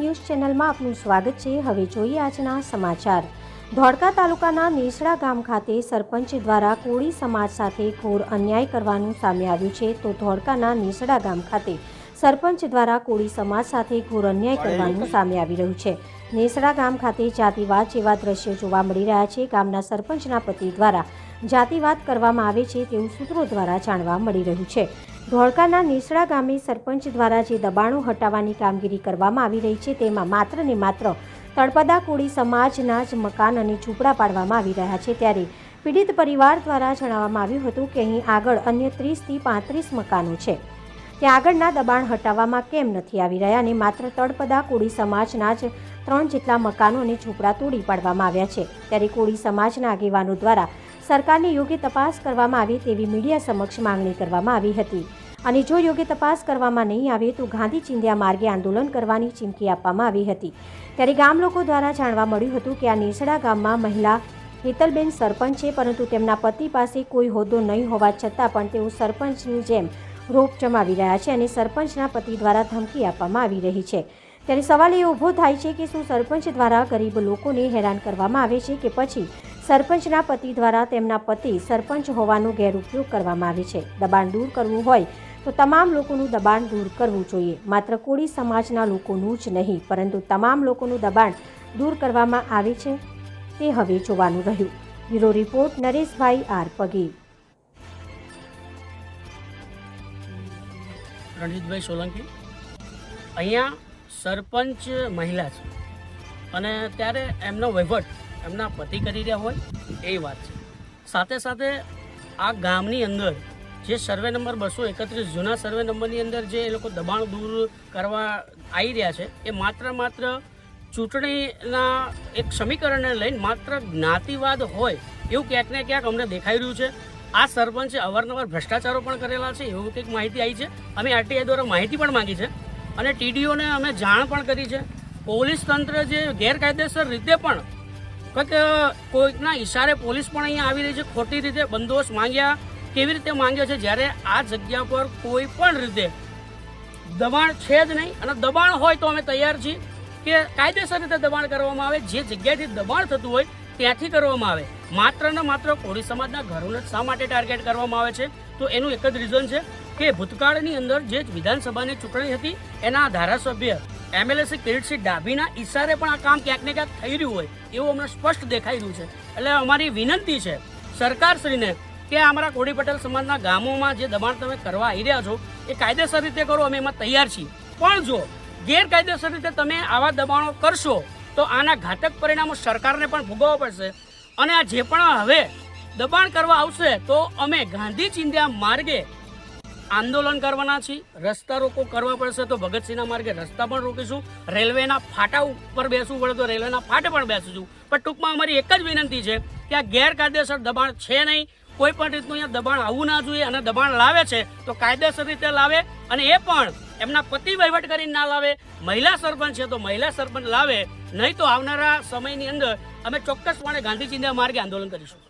ચેનલમાં આપનું સ્વાગત છે. હવે જોઈએ આજના સમાચાર. ધોળકા તાલુકાના નેસડા ગામ ખાતે સરપંચ દ્વારા કોળી સમાજ સાથે ઘોર અન્યાય કરવાનું સામે આવ્યું છે તો ધોળકાના નેસડા ગામ ખાતે સરપંચ દ્વારા કોળી સમાજ સાથે ઘોર અન્યાય કરવાનું સામે આવી રહ્યું છે. નેસડા ગામ ખાતે જાતિવાદ જેવા દ્રશ્યો જોવા મળી રહ્યા છે. ગામના સરપંચના પતિ દ્વારા જાતિવાદ કરવામાં આવે છે તેવું સૂત્રો દ્વારા જાણવા મળી રહ્યું છે. ધોળકાના નેસડા ગામે સરપંચ દ્વારા જે દબાણો હટાવવાની કામગીરી કરવામાં આવી રહી છે, તેમાં માત્ર ને માત્ર તળપદા કોળી સમાજના જ મકાન અને ઝૂંપડા પાડવામાં આવી રહ્યા છે. ત્યારે પીડિત પરિવાર દ્વારા જણાવવામાં આવ્યું હતું કે અહીં આગળ અન્ય ત્રીસથી પાંત્રીસ મકાનો છે. ત્યાં આગળના દબાણ હટાવવામાં કેમ નથી આવી રહ્યા અને માત્ર તળપદા કોળી સમાજના જ ત્રણ જેટલા મકાનો અને ઝૂંપડા તોડી પાડવામાં આવ્યા છે. ત્યારે કોળી સમાજના આગેવાનો દ્વારા સરકારની યોગ્ય તપાસ કરવામાં આવે તેવી મીડિયા સમક્ષ માંગણી કરવામાં આવી હતી. અને જો યોગ્ય તપાસ કરવામાં નહીં આવે તો ગાંધી ચિંધ્યા માર્ગે આંદોલન કરવાની ચીમકી આપવામાં આવી હતી. ત્યારે ગામ લોકો દ્વારા જાણવા મળ્યું હતું કે આ નેસડા ગામમાં મહિલા હેતલબેન સરપંચ છે, પરંતુ તેમના પતિ પાસે કોઈ હોદ્દો નહીં હોવા છતાં પણ તેઓ સરપંચની જેમ રોપ જમાવી રહ્યા છે અને સરપંચના પતિ દ્વારા ધમકી આપવામાં આવી રહી છે. ત્યારે સવાલ એ ઊભો થાય છે કે શું સરપંચ દ્વારા ગરીબ લોકોને હેરાન કરવામાં આવે છે કે પછી સરપંચના પતિ દ્વારા તેમના પતિ સરપંચ હોવાનો ગેરઉપયોગ કરવામાં આવે છે. દબાણ દૂર કરવું હોય તો તમામ લોકોનું દબાણ દૂર કરવું જોઈએ. માત્ર કોળી સમાજના લોકોનું જ નહીં, પરંતુ તમામ લોકોનું દબાણ દૂર કરવામાં આવે છે. તે હવે જોવાનું રહ્યું. Bureau report, Nareshbhai R Pagi. Ranjitbhai Solanki. અહીંયા સરપંચ મહિલા છે. અને ત્યારે એમનો વહીવટ એમના પતિ કરી રહ્યા હોય એ વાત છે. સાથે સાથે આ ગામની અંદર જે સર્વે નંબર બસો એકત્રીસ, જૂના સર્વે નંબરની અંદર જે એ લોકો દબાણ દૂર કરવા આવી રહ્યા છે, એ માત્ર માત્ર ચૂંટણીના એક સમીકરણને લઈને માત્ર જ્ઞાતિવાદ હોય એવું ક્યાંક ને ક્યાંક અમને દેખાઈ રહ્યું છે. આ સરપંચે અવારનવાર ભ્રષ્ટાચારો પણ કરેલા છે, એવું કંઈક માહિતી આવી છે. અમે આરટીઆઈ દ્વારા માહિતી પણ માંગી છે અને ટીડીઓને અમે જાણ પણ કરી છે. પોલીસ તંત્ર જે ગેરકાયદેસર રીતે પણ કંઈક કોઈકના ઈશારે પોલીસ પણ અહીંયા આવી રહી છે. ખોટી રીતે બંદોબસ્ત માંગ્યા, કેવી રીતે માંગ્યો છે? જ્યારે આ જગ્યા પર કોઈ પણ રીતે દબાણ છે જ નહીં. અને દબાણ હોય તો અમે તૈયાર છીએ કે કાયદેસર રીતે દબાણ કરવામાં આવે. જે જગ્યાએથી દબાણ થતું હોય, ત્યાંથી કરવામાં આવે. માત્ર ને માત્ર કોળી સમાજના ઘરોને શા માટે ટાર્ગેટ કરવામાં આવે છે? તો એનું એક જ રીઝન છે કે ભૂતકાળની અંદર જે વિધાનસભાની ચૂંટણી હતી, એના ધારાસભ્ય એમએલએ શ્રી કિરીટસિંહ ડાભીના ઈશારે પણ આ કામ ક્યાંક ને ક્યાંક થઈ રહ્યું હોય, એવું અમને સ્પષ્ટ દેખાઈ રહ્યું છે. એટલે અમારી વિનંતી છે સરકારશ્રીને કે અમારા કોડી પટેલ સમાજના ગામોમાં જે દબાણ તમે કરવા આવી રહ્યા છો, એ કાયદેસર રીતે કરો, અમે એમાં તૈયાર છીએ. પણ જો ગેરકાયદેસર રીતે તમે આવા દબાણો કરશો, તો આના ઘાતક પરિણામો સરકારને પણ ભોગવવા પડશે. અને આ જે પણ હવે દબાણ કરવા આવશે, તો અમે ગાંધી ચિંધ્યા માર્ગે આંદોલન કરવાના છીએ રસ્તા રોકો કરવા પડશે તો ભગતસિંહના માર્ગે રસ્તા પણ રોકીશું. રેલવેના ફાટા ઉપર બેસવું પડે તો રેલવેના ફાટે પણ બેસીશું. પણ ટૂંકમાં અમારી એક જ વિનંતી છે કે આ ગેરકાયદેસર દબાણ છે નહીં. કોઈ પણ રીતનું અહીંયા દબાણ આવવું ના જોઈએ અને દબાણ લાવે છે તો કાયદેસર રીતે લાવે અને એ પણ એમના પતિ વહીવટ કરીને ના લાવે. મહિલા સરપંચ છે તો મહિલા સરપંચ લાવે. નહીં તો આવનારા સમયની અંદર અમે ચોક્કસપણે ગાંધીજીના માર્ગે આંદોલન કરીશું.